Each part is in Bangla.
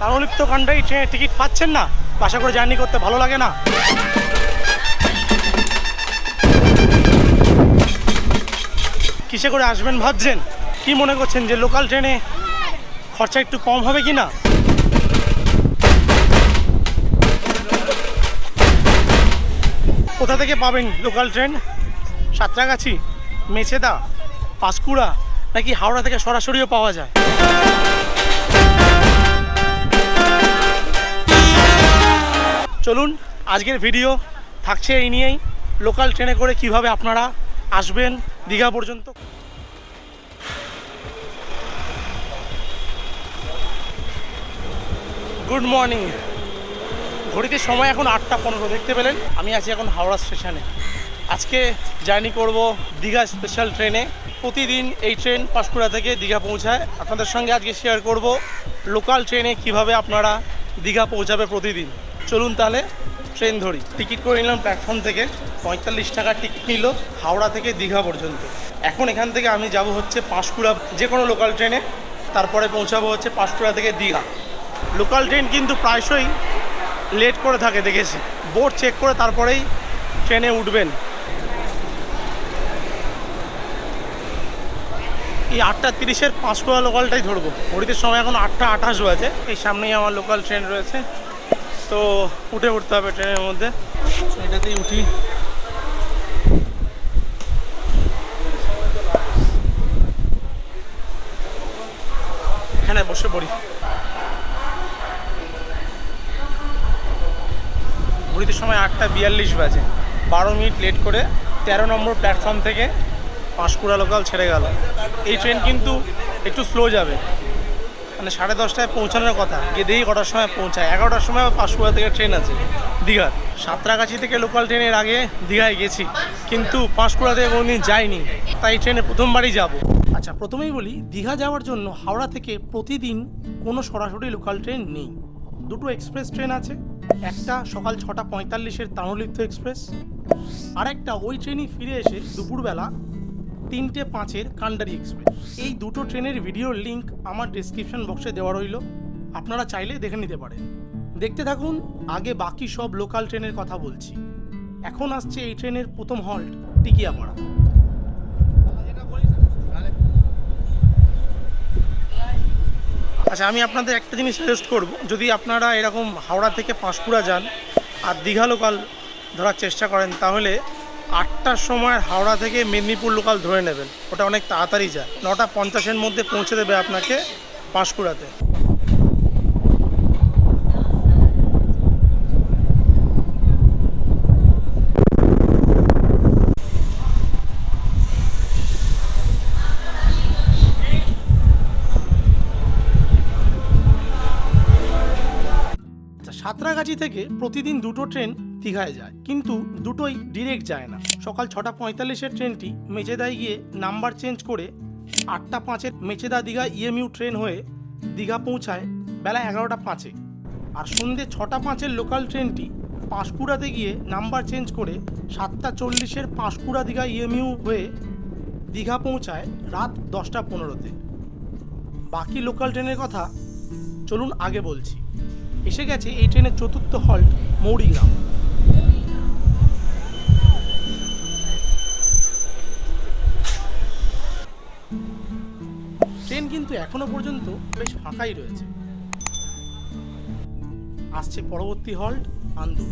তারলিপ্ত কাণ্ডাই ট্রেনের টিকিট পাচ্ছেন না। বাসা করে জার্নি করতে ভালো লাগে না। কিসে করে আসবেন ভাবছেন? কি মনে করছেন যে লোকাল ট্রেনে খরচা একটু কম হবে কি না কোথা থেকে পাবেন লোকাল ট্রেন? সাঁতরাগাছি, মেছেদা, পাঁশকুড়া, নাকি হাওড়া থেকে সরাসরিও পাওয়া যায়? চলুন, আজকের ভিডিও থাকছে এই নিয়েই। লোকাল ট্রেনে করে কীভাবে আপনারা আসবেন দীঘা পর্যন্ত? গুড মর্নিং ঘড়িতে সময় এখন আটটা পনেরো, দেখতে পেলেন? আমি আছি এখন হাওড়া স্টেশনে আজকে জার্নি করব দীঘা স্পেশাল ট্রেনে প্রতিদিন এই ট্রেন পাঁশকুড়া থেকে দীঘা পৌঁছায়। আপনাদের সঙ্গে আজকে শেয়ার করব লোকাল ট্রেনে কীভাবে আপনারা দীঘা পৌঁছাবে প্রতিদিন। চলুন তাহলে ট্রেন ধরি। টিকিট করে নিলাম প্ল্যাটফর্ম থেকে। পঁয়তাল্লিশ টাকার টিকিট নিল হাওড়া থেকে দীঘা পর্যন্ত। এখন এখান থেকে আমি যাব হচ্ছে পাঁশকুড়া যে কোনো লোকাল ট্রেনে তারপরে পৌঁছাবো হচ্ছে পাঁশকুড়া থেকে দীঘা। লোকাল ট্রেন কিন্তু প্রায়শই লেট করে থাকে, দেখেছি। বোর্ড চেক করে তারপরেই ট্রেনে উঠবেন। এই আটটা তিরিশের পাঁচকুড়া লোকালটাই ধরবো। ঘড়িতে সময় এখন আটটা আঠাশ বাজে। এই সামনেই আমার লোকাল ট্রেন রয়েছে। তো উঠে উঠতে হবে ট্রেনের মধ্যে। এটাতেই উঠি। এখানে বসে পড়ি। ঘড়িতে সময় আটটা বিয়াল্লিশ বাজে। বারো মিনিট লেট করে তেরো নম্বর প্ল্যাটফর্ম থেকে পাঁশকুড়া লোকাল ছেড়ে গেল। এই ট্রেন কিন্তু একটু স্লো যাবে। মানে সাড়ে দশটায় পৌঁছানোর কথা। গিয়ে দেখি কটার সময় পৌঁছায়। এগারোটার সময় পাঁশকুড়া থেকে ট্রেন আছে দীঘার সাঁতরাগাছি থেকে লোকাল ট্রেনের আগে দীঘায় গেছি। কিন্তু পাঁশকুড়া থেকে কোনোদিন যাইনি। তাই ট্রেনে প্রথমবারই যাব। আচ্ছা প্রথমেই বলি, দীঘা যাওয়ার জন্য হাওড়া থেকে প্রতিদিন কোনো সরাসরি লোকাল ট্রেন নেই। দুটো এক্সপ্রেস ট্রেন আছে। একটা সকাল ছটা পঁয়তাল্লিশের তাম্রলিপ্ত এক্সপ্রেস আরেকটা ওই ট্রেনই ফিরে এসে দুপুরবেলা তিনটে পাঁচের কান্ডারি এক্সপ্রেস। এই দুটো ট্রেনের ভিডিওর লিঙ্ক আমার ডিসক্রিপশন বক্সে দেওয়া রইল। আপনারা চাইলে দেখে নিতে পারেন। দেখতে থাকুন, আগে বাকি সব লোকাল ট্রেনের কথা বলছি। এখন আসছে এই ট্রেনের প্রথম হল্ট টিকিয়াপাড়া। আচ্ছা আমি আপনাদের একটা জিনিস সাজেস্ট করব। যদি আপনারা এরকম হাওড়া থেকে পাঁশকুড়া যান আর দীঘা লোকাল ধরার চেষ্টা করেন, তাহলে আটটার সময় হাওড়া থেকে মেদিনীপুর লোকাল ধরে নেবেন। ওটা অনেক তাড়াতাড়ি যায়। নটা পঞ্চাশের মধ্যে পৌঁছে দেবে আপনাকে পাঁশকুড়াতে সাঁতরাগাছি থেকে প্রতিদিন দুটো ট্রেন দীঘায় যায়। কিন্তু দুটোই ডিরেক্ট যায় না। সকাল ছটা পঁয়তাল্লিশের ট্রেনটি মেচেদায় গিয়ে নাম্বার চেঞ্জ করে আটটা পাঁচের মেচেদা দীঘা ইএমইউ ট্রেন হয়ে দীঘা পৌঁছায় বেলা এগারোটা পাঁচে। আর সন্ধ্যে ছটা পাঁচের লোকাল ট্রেনটি পাঁশকুড়াতে গিয়ে নাম্বার চেঞ্জ করে সাতটা চল্লিশের পাঁশকুড়া দীঘা ইএমইউ হয়ে দীঘা পৌঁছায় রাত দশটা পনেরোতে। বাকি লোকাল ট্রেনের কথা চলুন আগে বলছি। এসে গেছে এই ট্রেনের চতুর্থ হল্ট মৌরিগ্রাম ট্রেন কিন্তু এখনও পর্যন্ত বেশ ফাঁকাই রয়েছে। আসছে পরবর্তী হল্ট আন্দুল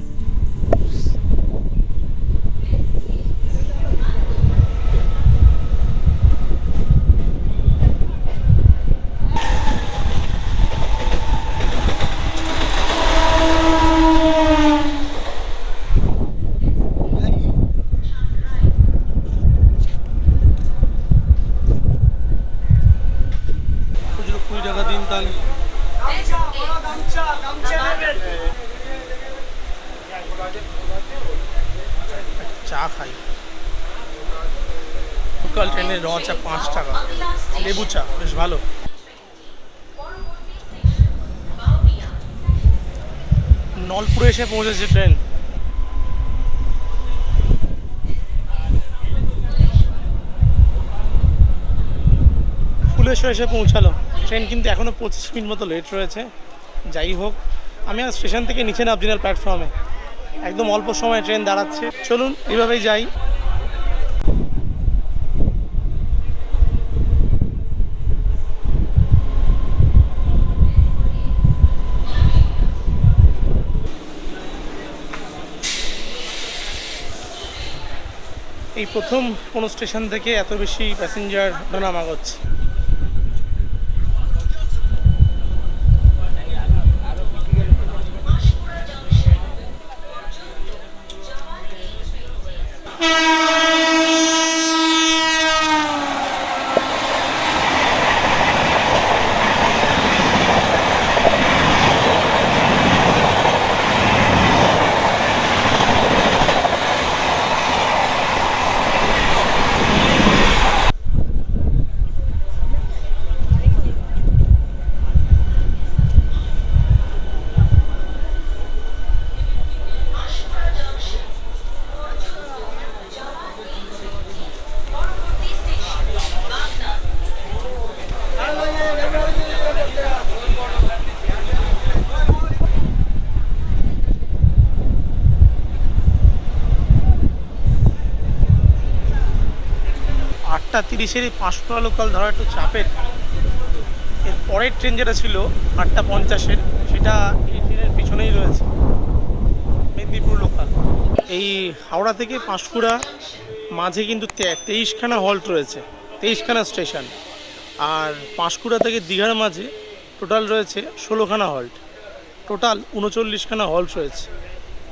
খুচরো কুড়ি টাকা দিন তাহলে চা খাই লোকাল ট্রেনের র চা পাঁচ টাকা লেবু চা বেশ ভালো নলপুরে এসে পৌঁছেছে ট্রেন। ফুলেশ্বর এসে পৌঁছালো। ট্রেন কিন্তু এখনও পঁচিশ মিনিট মতো লেট রয়েছে। যাই হোক, আমি আর স্টেশন থেকে নিচে নামছি প্ল্যাটফর্মে একদম অল্প সময় ট্রেন দাঁড়াচ্ছে। চলুন, এভাবেই যাই। প্রথম কোনো স্টেশন থেকে এত বেশি প্যাসেঞ্জার ওঠানামা করছে আটটা তিরিশের এই পাঁশকুড়া লোকাল ধরা একটু চাপের। এর পরের ট্রেন যেটা ছিল, আটটা পঞ্চাশের, সেটা এই ট্রেনের পিছনেই রয়েছে। মেদিনীপুর লোকাল এই হাওড়া থেকে পাঁশকুড়া, মাঝে কিন্তু তেইশখানা হল্ট রয়েছে, তেইশখানা স্টেশন আর পাঁশকুড়া থেকে দীঘার মাঝে টোটাল রয়েছে ষোলোখানা হল্ট টোটাল উনচল্লিশখানা হল্ট রয়েছে।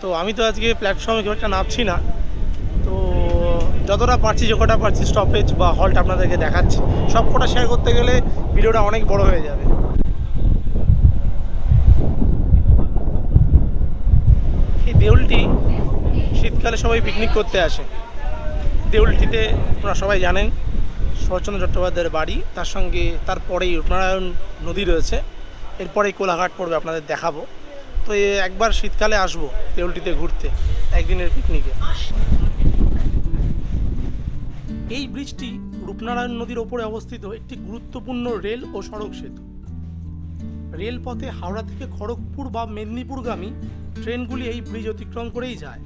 তো আমি তো আজকে প্ল্যাটফর্মে খুব একটা নামছি না। যতটা পারছি, যে কটা পারছি স্টপেজ বা হল্ট আপনাদেরকে দেখাচ্ছি, সব কটা শেয়ার করতে গেলে ভিডিওটা অনেক বড় হয়ে যাবে। এই দেউলটি শীতকালে সবাই পিকনিক করতে আসে। দেউলটিতে আপনারা সবাই জানেন, শরৎচন্দ্র চট্টোপাধ্যায়ের বাড়ি, তার সঙ্গে তারপরেই রূপনারায়ণ নদী রয়েছে। এরপরেই কোলাঘাট পড়বে আপনাদের দেখাবো। তো একবার শীতকালে আসব দেউলটিতে ঘুরতে, একদিনের পিকনিকে এই ব্রিজটি রূপনারায়ণ নদীর ওপরে অবস্থিত একটি গুরুত্বপূর্ণ রেল ও সড়ক সেতু। রেলপথে হাওড়া থেকে খড়গপুর বা মেদিনীপুরগামী ট্রেনগুলি এই ব্রিজ অতিক্রম করেই যায়।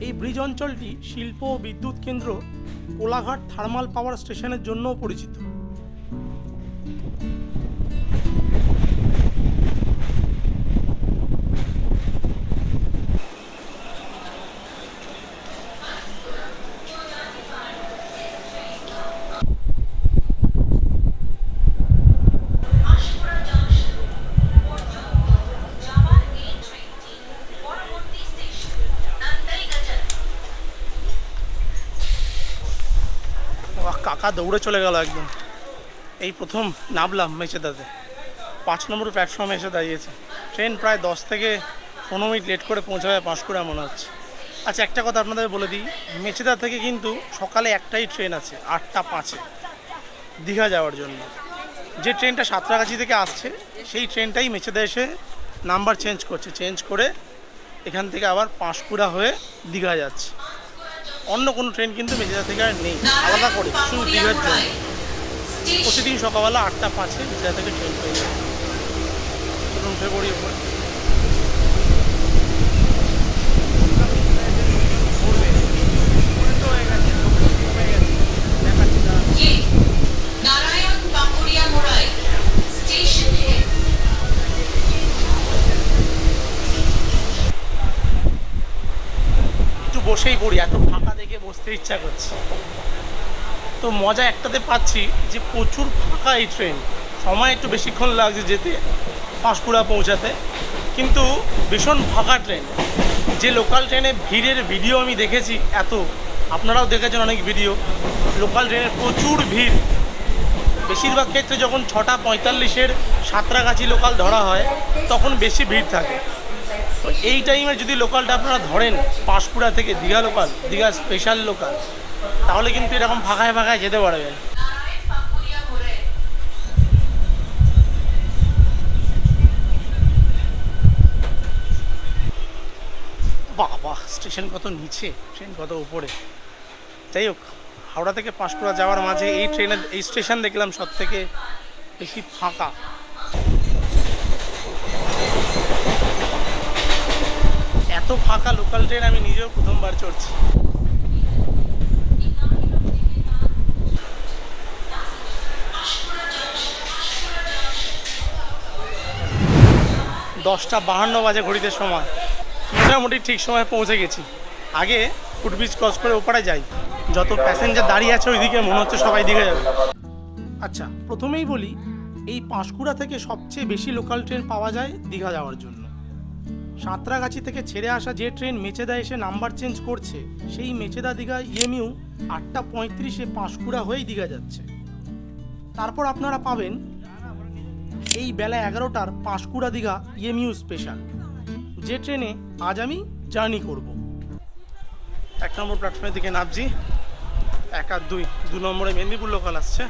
এই ব্রিজ অঞ্চলটি শিল্প ও বিদ্যুৎ কেন্দ্র কোলাঘাট থার্মাল পাওয়ার স্টেশনের জন্যও পরিচিত। কাকা দৌড়ে চলে গেল একদম। এই প্রথম নামলাম মেচেদাতে। পাঁচ নম্বর প্ল্যাটফর্মে এসে দাঁড়িয়েছে। ট্রেন প্রায় দশ থেকে পনেরো মিনিট লেট করে পৌঁছাবে পাঁশকুড়া মনে হচ্ছে। আচ্ছা একটা কথা আপনাদের বলে দিই। মেচেদা থেকে কিন্তু সকালে একটাই ট্রেন আছে, আটটা পাঁচে, দীঘা যাওয়ার জন্য। যে ট্রেনটা সাঁতরাগাছি থেকে আসছে, সেই ট্রেনটাই মেচেদা এসে নাম্বার চেঞ্জ করছে। চেঞ্জ করে এখান থেকে আবার পাঁশকুড়া হয়ে দীঘা যাচ্ছে। অন্য কোনো ট্রেন কিন্তু মেচেদা থেকে আর নেই। আলাদা করে শুধু দীঘার জন্য প্রতিদিন সকালবেলা আটটা পাঁচে মেচেদা থেকে ট্রেন পেয়ে যায়। চলুন উঠে পড়ি ওপরে বসেই পড়ি এত বসতে ইচ্ছা করছে। তো মজা একটাতে পাচ্ছি যে প্রচুর ফাঁকা এই ট্রেন সময় একটু বেশিক্ষণ লাগছে যেতে, পাঁশকুড়া পৌঁছাতে। কিন্তু ভীষণ ফাঁকা ট্রেন যে লোকাল ট্রেনে ভিড়ের ভিডিও আমি দেখেছি, এত। আপনারাও দেখেছেন অনেক ভিডিও লোকাল ট্রেনের প্রচুর ভিড়। বেশিরভাগ ক্ষেত্রে যখন ছটা পঁয়তাল্লিশের সাঁতরাগাছি লোকাল ধরা হয়, তখন বেশি ভিড় থাকে। তো এই টাইমে যদি লোকালটা আপনারা ধরেন, পাঁশকুড়া থেকে Digha local Digha special local তাহলে কিন্তু এরকম ফাঁকায় ফাঁকায় যেতে পারবেন। বাহ স্টেশন কত নিচে ট্রেন কত উপরে। যাই হোক, হাওড়া থেকে পাঁশকুড়া যাওয়ার মাঝে এই ট্রেনের এই স্টেশন দেখলাম সব থেকে বেশি ফাঁকা। এত ফাঁকা লোকাল ট্রেন আমি নিজেও প্রথমবার চড়ছি। দশটা বাহান্ন বাজে ঘড়িতে সময়। মোটামুটি ঠিক সময় পৌঁছে গেছি। আগে ফুটব্রিজ ক্রস করে ওপারে যাই। যত প্যাসেঞ্জার দাঁড়িয়ে আছে ওইদিকে, মনে হচ্ছে সবাই দিকে যাবে। আচ্ছা প্রথমেই বলি, এই পাঁশকুড়া থেকে সবচেয়ে বেশি লোকাল ট্রেন পাওয়া যায় দীঘা যাওয়ার জন্য। সাঁতরাগাছি থেকে ছেড়ে আসা যে ট্রেন মেচেদা এসে নাম্বার চেঞ্জ করছে, সেই মেচেদা দীঘা ইএমইউ আটটা পঁয়ত্রিশে পাঁশকুড়া হয়েই দীঘা যাচ্ছে। তারপর আপনারা পাবেন এই বেলা এগারোটার পাঁশকুড়া দীঘা ইএমইউ স্পেশাল, যে ট্রেনে আজ আমি জার্নি করব। এক নম্বর প্ল্যাটফর্মের দিকে নামছি, এক আর দুই, দু নম্বরে মেদিনীপুর লোকাল আসছে,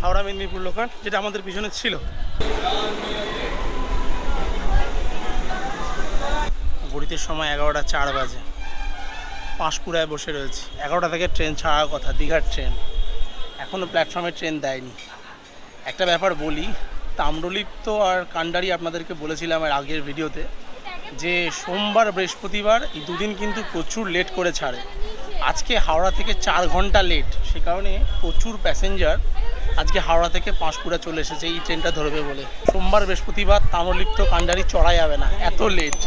হাওড়া মেদিনীপুর লোকাল যেটা আমাদের পিছনে ছিল। ঘড়িতে সময় এগারোটা চার বাজে। পাঁশকুড়ায় বসে রয়েছি। এগারোটা থেকে ট্রেন ছাড়ার কথা, দীঘার ট্রেন। এখনও প্ল্যাটফর্মে ট্রেন দেয়নি। একটা ব্যাপার বলি, তাম্রলিপ্ত আর কান্ডারি আপনাদেরকে বলেছিলাম এর আগের ভিডিওতে যে সোমবার, বৃহস্পতিবার এই দুদিন কিন্তু প্রচুর লেট করে ছাড়ে। আজকে হাওড়া থেকে চার ঘণ্টা লেট সে কারণে প্রচুর প্যাসেঞ্জার আজকে হাওড়া থেকে পাঁশকুড়া চলে এসেছে। এই ট্রেনটা ধরবে বলে। সোমবার, বৃহস্পতিবার তাম্রলিপ্ত কান্ডারি চড়া যাবে না। এত লেট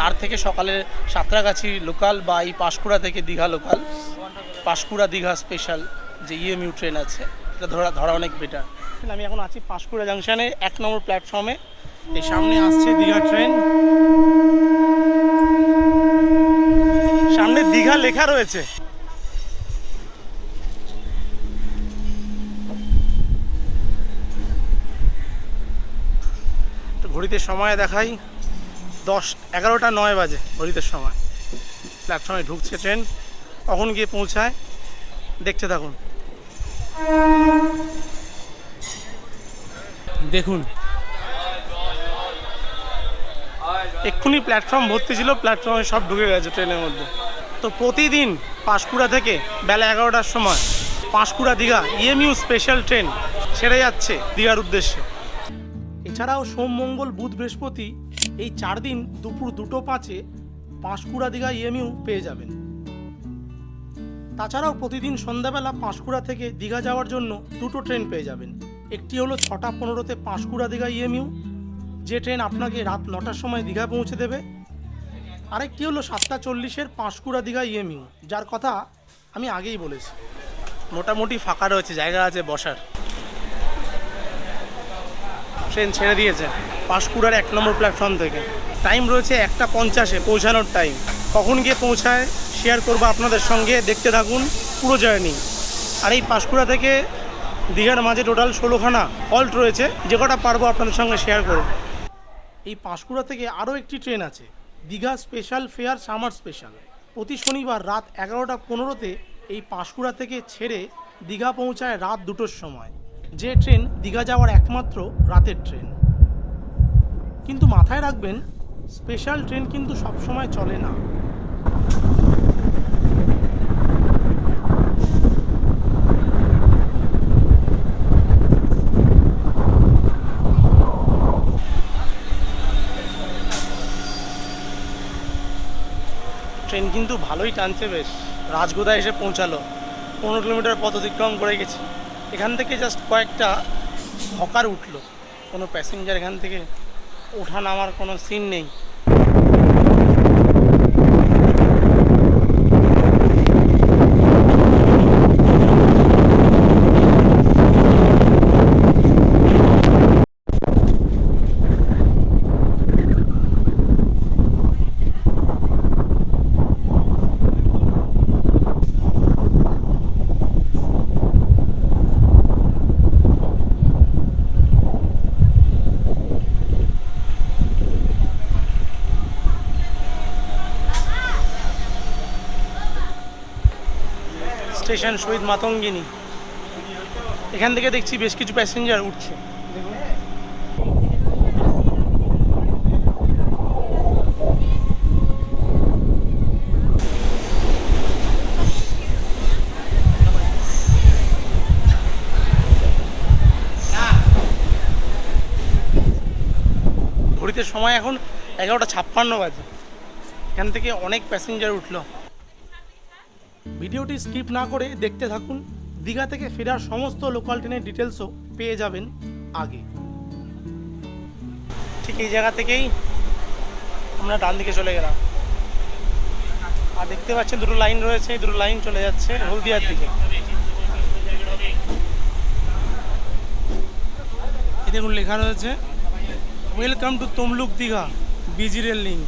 তার থেকে সকালে সাঁতরাগাছি লোকাল বা এই পাঁশকুড়া থেকে দীঘা লোকাল। পাঁশকুড়া দীঘা স্পেশাল যে ইএমইউ ট্রেন আছে, এটা ধরা ধরা অনেক বেটার আমি এখন আছি পাঁশকুড়া জাংশনে এক নম্বর প্ল্যাটফর্মে এই সামনে আসছে দীঘা ট্রেন সামনে দীঘা লেখা রয়েছে। ঘড়িতে সময় দেখাই। দশ, এগারোটা নয় বাজে ঘড়িতে সময়। প্ল্যাটফর্মে ঢুকছে ট্রেন, কখন গিয়ে পৌঁছায়, দেখতে থাকুন। দেখুন। এক্ষুনি প্ল্যাটফর্ম ভর্তি ছিল, প্ল্যাটফর্মে সব ঢুকে গেছে ট্রেনের মধ্যে। তো প্রতিদিন পাঁশকুড়া থেকে বেলা এগারোটার সময় Panskura Digha EMU special train ছেড়ে যাচ্ছে দীঘার উদ্দেশ্যে। এছাড়াও সোম, মঙ্গল, বুধ, বৃহস্পতি এই চার দিন দুপুর দুটো পাঁচে পাঁশকুড়া দীঘা ইএমইউ পেয়ে যাবেন। তাছাড়াও প্রতিদিন সন্ধ্যাবেলা পাঁশকুড়া থেকে দীঘা যাওয়ার জন্য দুটো ট্রেন পেয়ে যাবেন। একটি হলো ছটা পনেরোতে পাঁশকুড়া দীঘা ইএমইউ যে ট্রেন আপনাকে রাত নটার সময় দীঘা পৌঁছে দেবে। আরেকটি হলো সাতটা চল্লিশের পাঁশকুড়া দীঘা ইএমইউ যার কথা আমি আগেই বলেছি। মোটামুটি ফাঁকা রয়েছে, জায়গা আছে বসার। ট্রেন ছেড়ে দিয়েছে পাঁশকুড়ার এক নম্বর প্ল্যাটফর্ম থেকে। টাইম রয়েছে একটা পঞ্চাশে, পৌঁছানোর টাইম কখন গিয়ে পৌঁছায় শেয়ার করব আপনাদের সঙ্গে, দেখতে থাকুন পুরো জার্নি আর এই পাঁশকুড়া থেকে দীঘার মাঝে টোটাল ষোলোখানা হল্ট রয়েছে, যে কটা পারব আপনাদের সঙ্গে শেয়ার করব। এই পাঁশকুড়া থেকে আরও একটি ট্রেন আছে, Digha special fare summer special প্রতি শনিবার রাত এগারোটা পনেরোতে এই পাঁশকুড়া থেকে ছেড়ে দীঘা পৌঁছায় রাত দুটোর সময়। যে ট্রেন দীঘা যাওয়ার একমাত্র রাতের ট্রেন। কিন্তু মাথায় রাখবেন স্পেশাল ট্রেন কিন্তু সবসময় চলে না। ট্রেন কিন্তু ভালোই টানছে বেশ। রাজগোদা এসে পৌঁছালো। পনেরো কিলোমিটার পথ অতিক্রম করে গেছি। এখান থেকে জাস্ট কয়েকটা হকার উঠল। কোনো প্যাসেঞ্জার এখান থেকে ওঠা নামার কোনো সিন নেই। স্টেশন, শহীদ মাতঙ্গিনী। এখান থেকে দেখছি বেশ কিছু প্যাসেঞ্জার উঠছে। ঘড়িতে সময় এখন এগারোটা ছাপ্পান্ন বাজে। এখান থেকে অনেক প্যাসেঞ্জার উঠল। ভিডিওটি স্কিপ না করে দেখতে থাকুন। দীঘা থেকে ফেরার সমস্ত লোকাল ট্রেনের ডিটেলসও পেয়ে যাবেন আগে। ঠিক এই জায়গা থেকেই আমরা ডান দিকে চলে গেলাম। আর দেখতে পাচ্ছেন দুটো লাইন রয়েছে, দুটো লাইন চলে যাচ্ছে হলদিয়ার দিকে। দেখুন লেখা রয়েছে welcome to Tamluk Digha BG rail link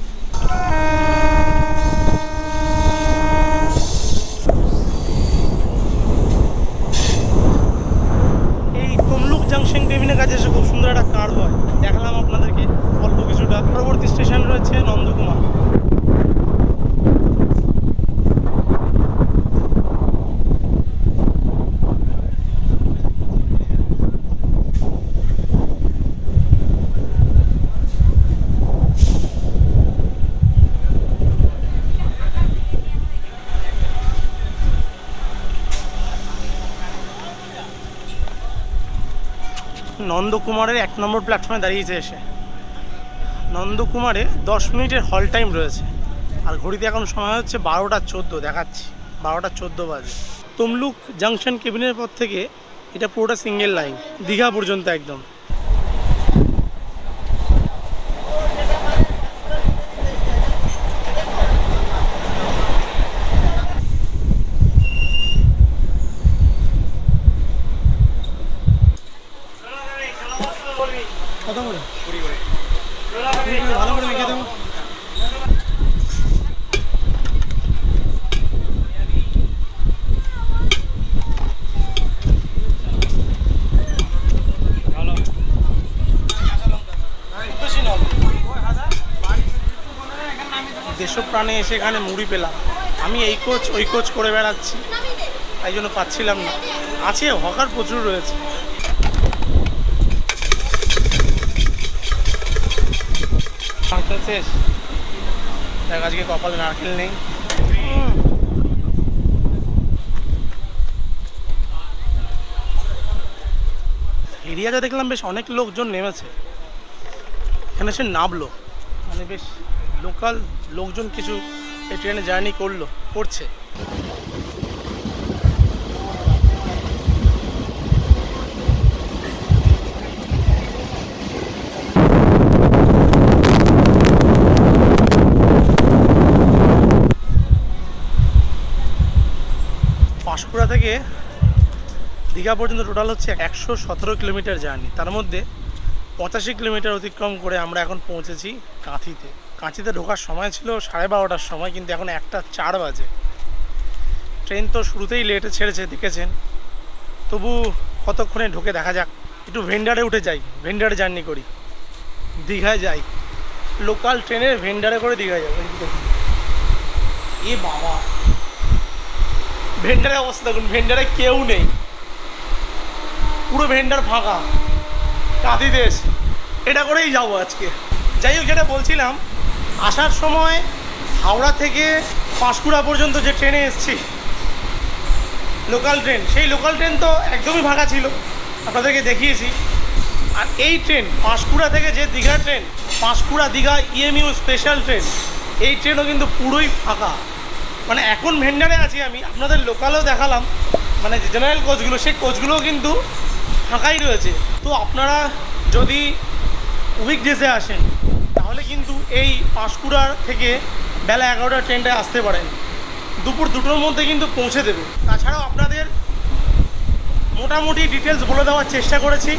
এই তমলুক জাংশন টেবিনের কাছে এসে খুব সুন্দর একটা কার্ড হয় দেখালাম আপনাদেরকে অল্প কিছুটা পরবর্তী স্টেশন রয়েছে নন্দকুমার নন্দকুমারের এক নম্বর প্ল্যাটফর্মে দাঁড়িয়েছে এসে। নন্দকুমারে দশ মিনিটের হল টাইম রয়েছে। আর ঘড়িতে এখন সময় হচ্ছে বারোটা চোদ্দ, দেখাচ্ছি। বারোটা চোদ্দ বাজে। তমলুক জাংশন কেবিনের পর থেকে এটা পুরোটা সিঙ্গেল লাইন দীঘা পর্যন্ত একদম। কত করে? ভালো করে মেখে দেবো। দেশপ্রাণে এসে এখানে মুড়ি পেলাম। আমি এই কোচ ওই কোচ করে বেড়াচ্ছি। তাই জন্য পাচ্ছিলাম না। আছে হকার প্রচুর রয়েছে। ফাংশন শেষ। দেখ, আজকে কপালে নারকেল নেই এরিয়াতে দেখলাম বেশ অনেক লোকজন নেমেছে। এখানে সে নামলো। মানে বেশ লোকাল লোকজন কিছু এই ট্রেনে জার্নি করল, করছে পাঁশকুড়া থেকে দীঘা পর্যন্ত টোটাল হচ্ছে একশো সতেরো কিলোমিটার জার্নি। তার মধ্যে পঁচাশি কিলোমিটার অতিক্রম করে আমরা এখন পৌঁছেছি কাঁথিতে। কাঁথিতে ঢোকার সময় ছিল সাড়ে বারোটার সময়, কিন্তু এখন একটা চার বাজে। ট্রেন তো শুরুতেই লেটে ছেড়েছে, দেখেছেন। তবু কতক্ষণে ঢুকে দেখা যাক। একটু ভেন্ডারে উঠে যাই ভেন্ডারে জার্নি করি। দীঘায় যাই। লোকাল ট্রেনের ভেন্ডারে করে দীঘায় যাব। এ বাবা। ভেন্ডারের অবস্থা দেখুন ভেন্ডারে কেউ নেই। পুরো ভেন্ডার ফাঁকা। কাঁদি দেশ। এটা করেই যাব আজকে। যাই হোক, যেটা বলছিলাম, আসার সময় হাওড়া থেকে পাঁশকুড়া পর্যন্ত যে ট্রেনে এসছি লোকাল ট্রেন সেই লোকাল ট্রেন তো একদমই ফাঁকা ছিল। আপনাদেরকে দেখিয়েছি। আর এই ট্রেন পাঁশকুড়া থেকে যে Digha train Panskura Digha EMU special train এই ট্রেনও কিন্তু পুরোই ফাঁকা। মানে এখন ভেন্ডারে আছি আমি, আপনাদের লোকালেও দেখালাম মানে যে জেনারেল কোচগুলো সেই কোচগুলোও কিন্তু ফাঁকাই রয়েছে। তো আপনারা যদি উইকডেসে আসেন, তাহলে কিন্তু এই পাঁশকুড়ার থেকে বেলা এগারোটার ট্রেনটায় আসতে পারেন। দুপুর দুটোর মধ্যে কিন্তু পৌঁছে দেবে। তাছাড়াও আপনাদের মোটামুটি ডিটেলস বলে দেওয়ার চেষ্টা করেছি।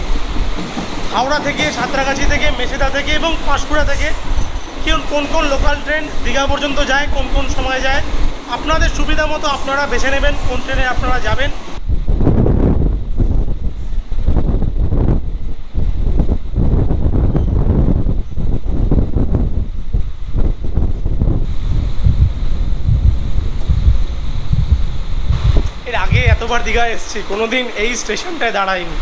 হাওড়া থেকে, সাঁতরাগাছি থেকে, মেসেদা থেকে এবং পাঁশকুড়া থেকে। কেউ কোন কোন লোকাল ট্রেন দীঘা পর্যন্ত যায়, কোন কোন সময় যায় আপনাদের সুবিধা মতো আপনারা বেছে নেবেন, কোন ট্রেনে আপনারা যাবেন। এর আগে এতবার দীঘা এসেছি, কোনোদিন এই স্টেশনটায় দাঁড়াইনি।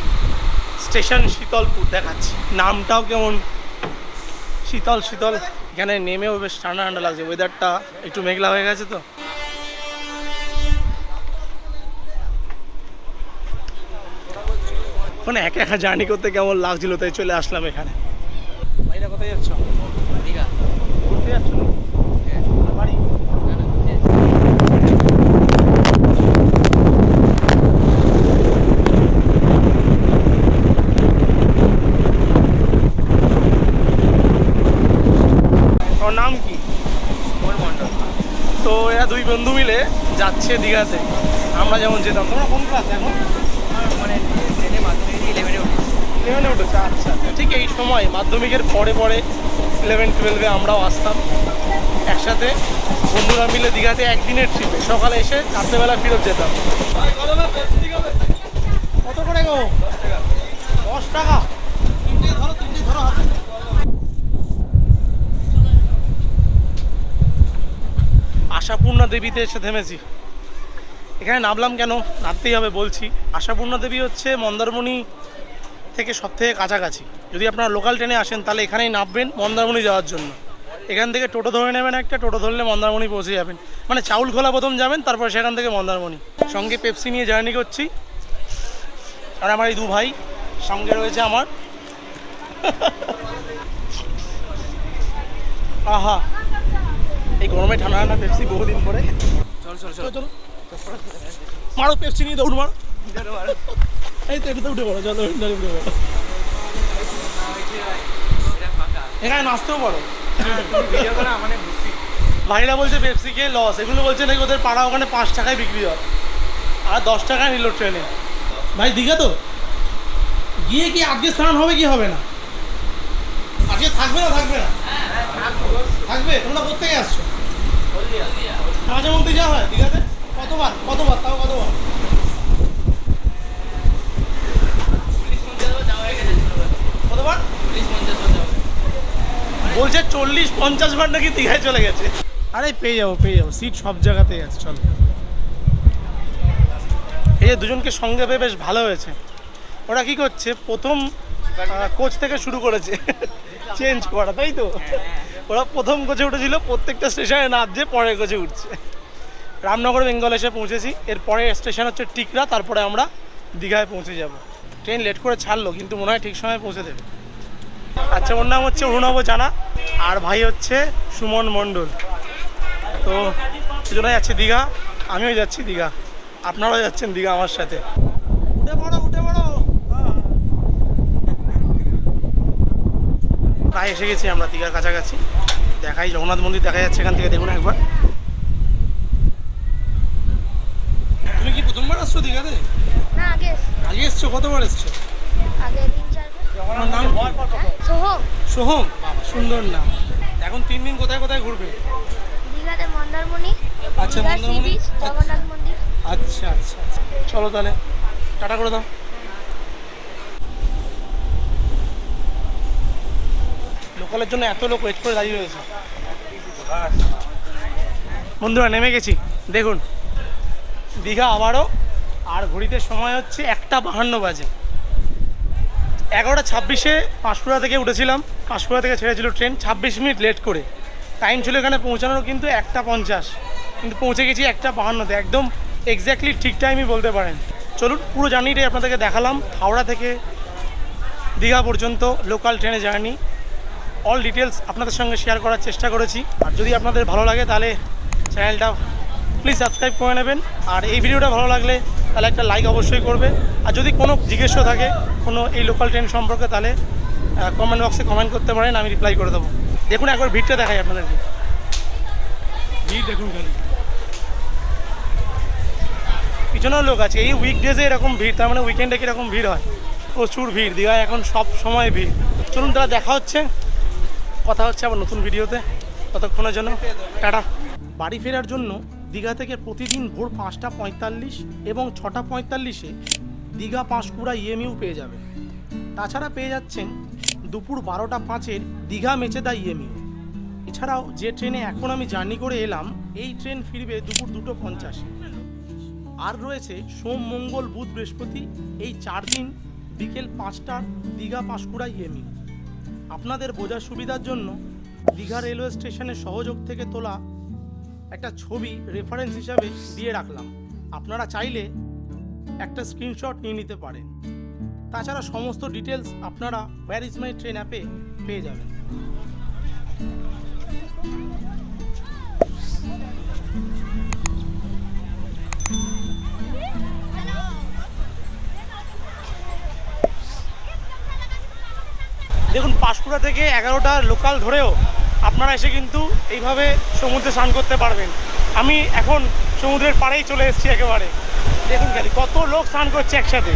স্টেশন শীতলপুর দেখাচ্ছি। নামটাও কেমন? শীতল শীতল। এখানে নেমেও বেশ ঠান্ডা ঠান্ডা লাগছে। ওয়েদারটা একটু মেঘলা হয়ে গেছে তো? ওখানে একা একা জার্নি করতে কেমন লাগছিল তাই চলে আসলাম এখানে? বাইরে কোথায় যাচ্ছ? ঘুরতে যাচ্ছ নাকি? বাড়ি? ওর নাম কি? তো এরা দুই বন্ধু মিলে যাচ্ছে দীঘাতে। আমরা যেমন যেতাম। তোমরা কোন ক্লাস এখন মানে টেনে মাধ্যমিক ইলেভেনে উঠেছি ইলেভেনে উঠেছে আচ্ছা আচ্ছা। ঠিক এই সময় মাধ্যমিকের পরে পরে ইলেভেন টুয়েলভে আমরাও আসতাম। একসাথে বন্ধুরা মিলে দীঘাতে একদিনের ট্রিপে সকালে এসে রাত্রেবেলা ফেরত যেতাম। কত করে গো? দশ টাকা? তিনটে ধরো তিনটে ধরো হাতে আশাপূর্ণা দেবীতে এসে থেমেছি। এখানে নামলাম কেন? নামতেই হবে বলছি। আশাপূর্ণা দেবী হচ্ছে মন্দারমণি থেকে সব থেকে কাছাকাছি। যদি আপনারা লোকাল ট্রেনে আসেন তাহলে এখানেই নামবেন মন্দারমণি যাওয়ার জন্য। এখান থেকে টোটো ধরে নেবেন একটা টোটো ধরলে মন্দারমণি পৌঁছে যাবেন। মানে চাউল খোলা প্রথম যাবেন তারপর সেখান থেকে মন্দারমণি। সঙ্গে পেপসি নিয়ে জার্নি করছি। আর আমার এই দু ভাই সঙ্গে রয়েছে আমার। আহা এই গরমে ঠান্ডা ঠান্ডা পেপসি বহুদিন পরে। চল চল চলো। চলো। মারো পেপসি নিয়ে দৌড় মারো। এই তো উঠে পড়ো, চলো এটাতে উঠে পড়ো। এখানে নাচতেও পারো। ভাইরা বলছে পেপসি খেয়ে লস এগুলো বলছে নাকি ওদের পাড়া ওখানে পাঁচ টাকায় বিক্রি হয়। আর দশ টাকায় নিল ট্রেনে ভাই, দীঘা তো? গিয়ে কি আজকে স্নান হবে কি হবে না? আজকে থাকবে না থাকবে না? থাকবে? তোমরা কোথেকে আসছো? মাঝে মধ্যে যাওয়া হয় দীঘাতে? কতবার? কতবার? তাও কতবার? বলছে চল্লিশ পঞ্চাশ বার নাকি দীঘায় চলে গেছে। আরে পেয়ে যাব পেয়ে যাব। সিট সব জায়গাতেই আছে চলো। এই যে দুজনকে সঙ্গে পেয়ে বেশ ভালো হয়েছে। ওরা কি করছে? প্রথম কোচ থেকে শুরু করেছে। চেঞ্জ করা তাই তো? ওরা প্রথম কোচে উঠেছিল প্রত্যেকটা স্টেশনে নামছে পরের কোচে উঠছে। রামনগর বেঙ্গল এসে পৌঁছেছি। এর পরের স্টেশন হচ্ছে টিকরা তারপরে আমরা দীঘায় পৌঁছে যাব। ট্রেন লেট করে ছাড়লো কিন্তু মনে হয় ঠিক সময় পৌঁছে দেবে। আচ্ছা ওর নাম হচ্ছে অরুণাভ জানা আর ভাই হচ্ছে সুমন মণ্ডল। তো দুজনে যাচ্ছে দীঘা আমিও যাচ্ছি দীঘা। আপনারাও যাচ্ছেন দীঘা আমার সাথে। উঠে পড়ো উঠে পড়ো। প্রায় এসে গেছি আমরা দীঘার কাছাকাছি। দেখাই জগন্নাথ মন্দির দেখা যাচ্ছে এখান থেকে দেখুন একবার। তুমি কি প্রথমবার আসছো দীঘাতে? আগে এসছো। কতবার এসছো? আগে তিন নাম সোহম। সোহম? বাবা সুন্দর নাম। এখন তিন দিন কোথায় কোথায় ঘুরবে? দীঘাতে মন্দারমণি আচ্ছা, দীঘা মন্দারমণি। জগন্নাথ মন্দির। আচ্ছা আচ্ছা আচ্ছা। চলো তাহলে টাটা করে দাও। লোকালের জন্য এত লোক ওয়েট করে দাঁড়িয়ে রয়েছে। বন্ধুরা নেমে গেছি। দেখুন দীঘা আবারও আর ঘড়িতে সময় হচ্ছে একটা বাহান্ন বাজে। এগারোটা ছাব্বিশে পাঁশকুড়া থেকে উঠেছিলাম। পাঁশকুড়া থেকে ছেড়েছিল ট্রেন, ছাব্বিশ মিনিট লেট করে। টাইম ছিল এখানে পৌঁছানোর কিন্তু একটা পঞ্চাশ। কিন্তু পৌঁছে গেছি একটা বাহান্নতে। একদম এক্স্যাক্টলি ঠিক টাইমই বলতে পারেন। চলুন, পুরো জার্নিটাই আপনাদেরকে দেখালাম। হাওড়া থেকে দীঘা পর্যন্ত লোকাল ট্রেনে জার্নি অল ডিটেলস আপনাদের সঙ্গে শেয়ার করার চেষ্টা করেছি। আর যদি আপনাদের ভালো লাগে, তাহলে চ্যানেলটা প্লিজ সাবস্ক্রাইব করে নেবেন। আর এই ভিডিওটা ভালো লাগলে, তাহলে একটা লাইক অবশ্যই করবে। আর যদি কোনো জিজ্ঞেস থাকে কোনো এই লোকাল ট্রেন সম্পর্কে, তাহলে কমেন্ট বক্সে কমেন্ট করতে পারেন, আমি রিপ্লাই করে দেবো। দেখুন, একবার ভিড়টা দেখাই আপনাদেরকে। ভিড় দেখুন খালি। লোক আছে, এই উইকডেজে এরকম ভিড়, তার মানে উইকেন্ডে কীরকম ভিড় হয়? প্রচুর ভিড়, দীঘায় এখন সব সময় ভিড়। চলুন তারা দেখা হচ্ছে। কথা হচ্ছে আবার নতুন ভিডিওতে। ততক্ষণের জন্য, টাটা। বাড়ি ফেরার জন্য দীঘা থেকে প্রতিদিন ভোর পাঁচটা পঁয়তাল্লিশ এবং ছটা পঁয়তাল্লিশে দীঘা পাঁশকুড়া ইএমইউ পেয়ে যাবেন তাছাড়া পেয়ে যাচ্ছেন দুপুর বারোটা পাঁচের দীঘা মেচেদা ইএমইউ এছাড়াও যে ট্রেনে এখন আমি জার্নি করে এলাম, এই ট্রেন ফিরবে দুপুর দুটো পঞ্চাশে। আর রয়েছে সোম, মঙ্গল, বুধ, বৃহস্পতি, এই চার দিন বিকেল পাঁচটার দীঘা পাঁশকুড়া ইএমইউ আপনাদের বোঝার সুবিধার জন্য দীঘা রেলওয়ে স্টেশনের সহযোগ থেকে তোলা একটা ছবি রেফারেন্স হিসাবে দিয়ে রাখলাম। আপনারা চাইলে একটা স্ক্রিনশট নিয়ে নিতে পারেন। তাছাড়া সমস্ত ডিটেলস আপনারা হোয়ার ইজ মাই ট্রেন অ্যাপে পেয়ে যাবেন। দেখুন, পাঁশকুড়া থেকে এগারোটা লোকাল ধরেও আপনারা এসে কিন্তু এইভাবে সমুদ্রে স্নান করতে পারবেন। আমি এখন সমুদ্রের পাড়েই চলে এসেছি একেবারে। দেখুন কত লোক স্নান করছে একসাথে।